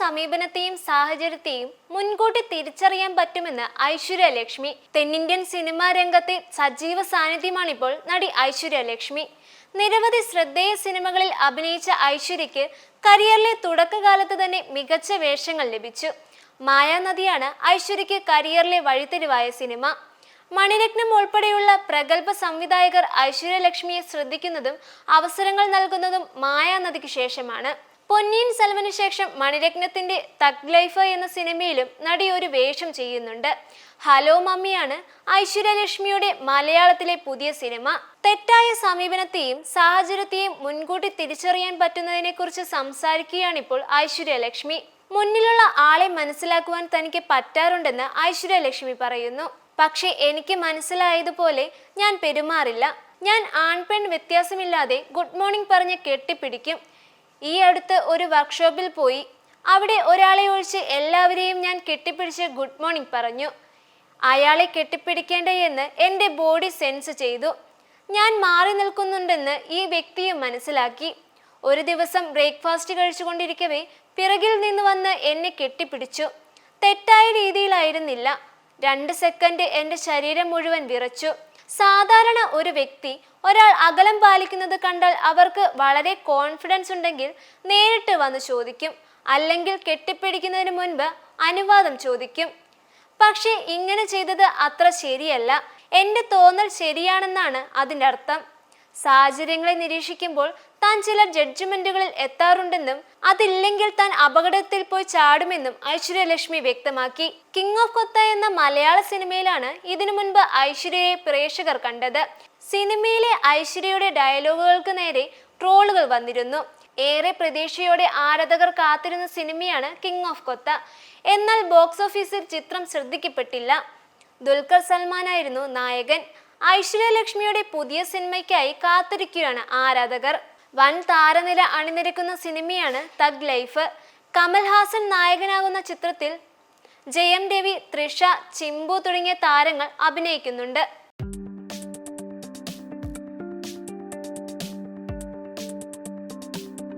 സമീപനത്തെയും സാഹചര്യത്തെയും മുൻകൂട്ടി തിരിച്ചറിയാൻ പറ്റുമെന്ന് ഐശ്വര്യ ലക്ഷ്മി. തെന്നിന്ത്യൻ സിനിമാ രംഗത്തെ സജീവ സാന്നിധ്യമാണിപ്പോൾ നടി ഐശ്വര്യ ലക്ഷ്മി. നിരവധി ശ്രദ്ധേയ സിനിമകളിൽ അഭിനയിച്ച ഐശ്വര്യയ്ക്ക് കരിയറിലെ തുടക്കകാലത്ത് തന്നെ മികച്ച വേഷങ്ങൾ ലഭിച്ചു. മായാനദിയാണ് ഐശ്വര്യയ്ക്ക് കരിയറിലെ വഴിത്തിരിവായ സിനിമ. മണിരത്നം ഉൾപ്പെടെയുള്ള പ്രഗത്ഭ സംവിധായകർ ഐശ്വര്യലക്ഷ്മിയെ ശ്രദ്ധിക്കുന്നതും അവസരങ്ങൾ നൽകുന്നതും മായാനദിക്ക് ശേഷമാണ്. പൊന്നിയിൻ സെൽവന് ശേഷം മണിരത്നത്തിന്റെ തഗ് ലൈഫ് എന്ന സിനിമയിലും നടി ഒരു വേഷം ചെയ്യുന്നുണ്ട്. ഹലോ മമ്മിയാണ് ഐശ്വര്യലക്ഷ്മിയുടെ മലയാളത്തിലെ പുതിയ സിനിമ. തെറ്റായ സമീപനത്തെയും സാഹചര്യത്തെയും മുൻകൂട്ടി തിരിച്ചറിയാൻ പറ്റുന്നതിനെക്കുറിച്ച് സംസാരിക്കുകയാണിപ്പോൾ ഐശ്വര്യലക്ഷ്മി. മുന്നിലുള്ള ആളെ മനസ്സിലാക്കുവാൻ തനിക്ക് പറ്റാറുണ്ടെന്ന് ഐശ്വര്യലക്ഷ്മി പറയുന്നു. പക്ഷേ എനിക്ക് മനസ്സിലായതുപോലെ ഞാൻ പെരുമാറില്ല. ഞാൻ ആൺപെൺ വ്യത്യാസമില്ലാതെ ഗുഡ് മോർണിംഗ് പറഞ്ഞ് കെട്ടിപ്പിടിക്കും. ഈ അടുത്ത് ഒരു വർക്ക്ഷോപ്പിൽ പോയി. അവിടെ ഒരാളെ ഒഴിച്ച് എല്ലാവരെയും ഞാൻ കെട്ടിപ്പിടിച്ച് ഗുഡ് മോർണിംഗ് പറഞ്ഞു. അയാളെ കെട്ടിപ്പിടിക്കേണ്ട എന്ന് എന്റെ ബോഡി സെൻസ് ചെയ്തു. ഞാൻ മാറി നിൽക്കുന്നുണ്ടെന്ന് ഈ വ്യക്തിയും മനസ്സിലാക്കി. ഒരു ദിവസം ബ്രേക്ക്ഫാസ്റ്റ് കഴിച്ചുകൊണ്ടിരിക്കവേ പിറകിൽ നിന്ന് വന്ന് എന്നെ കെട്ടിപ്പിടിച്ചു. തെറ്റായ രീതിയിലായിരുന്നില്ല. രണ്ട് സെക്കൻഡ് എന്റെ ശരീരം മുഴുവൻ വിറച്ചു. സാധാരണ ഒരു വ്യക്തി ഒരാൾ അകലം പാലിക്കുന്നത് കണ്ടാൽ അവർക്ക് വളരെ കോൺഫിഡൻസ് ഉണ്ടെങ്കിൽ നേരിട്ട് വന്ന് ചോദിക്കും. അല്ലെങ്കിൽ കെട്ടിപ്പിടിക്കുന്നതിന് മുൻപ് അനുവാദം ചോദിക്കും. പക്ഷേ ഇങ്ങനെ ചെയ്തത് അത്ര ശരിയല്ല. എന്റെ തോന്നൽ ശരിയാണെന്നാണ് അതിന്റെ അർത്ഥം. സാഹചര്യങ്ങളെ നിരീക്ഷിക്കുമ്പോൾ താൻ ചില ജഡ്ജ്മെന്റുകളിൽ എത്താറുണ്ടെന്നും അതില്ലെങ്കിൽ താൻ അപകടത്തിൽ പോയി ചാടുമെന്നും ഐശ്വര്യലക്ഷ്മി വ്യക്തമാക്കി. കിങ് ഓഫ് കൊത്ത എന്ന മലയാള സിനിമയിലാണ് ഇതിനു മുൻപ് ഐശ്വര്യയെ പ്രേക്ഷകർ കണ്ടത്. സിനിമയിലെ ഐശ്വര്യയുടെ ഡയലോഗുകൾക്ക് നേരെ ട്രോളുകൾ വന്നിരുന്നു. ഏറെ പ്രതീക്ഷയോടെ ആരാധകർ കാത്തിരുന്ന സിനിമയാണ് കിങ് ഓഫ് കൊത്ത എന്നാൽ ബോക്സ് ഓഫീസിൽ ചിത്രം ശ്രദ്ധിക്കപ്പെട്ടില്ല. ദുൽഖർ സൽമാനായിരുന്നു നായകൻ. ഐശ്വര്യലക്ഷ്മിയുടെ പുതിയ സിനിമയ്ക്കായി കാത്തിരിക്കുകയാണ് ആരാധകർ. വൻ താരനില അണിനിരക്കുന്ന സിനിമയാണ് തഗ് ലൈഫ്. കമൽഹാസൻ നായകനാകുന്ന ചിത്രത്തിൽ ജയം രവി തൃഷ ചിമ്പു തുടങ്ങിയ താരങ്ങൾ അഭിനയിക്കുന്നുണ്ട്.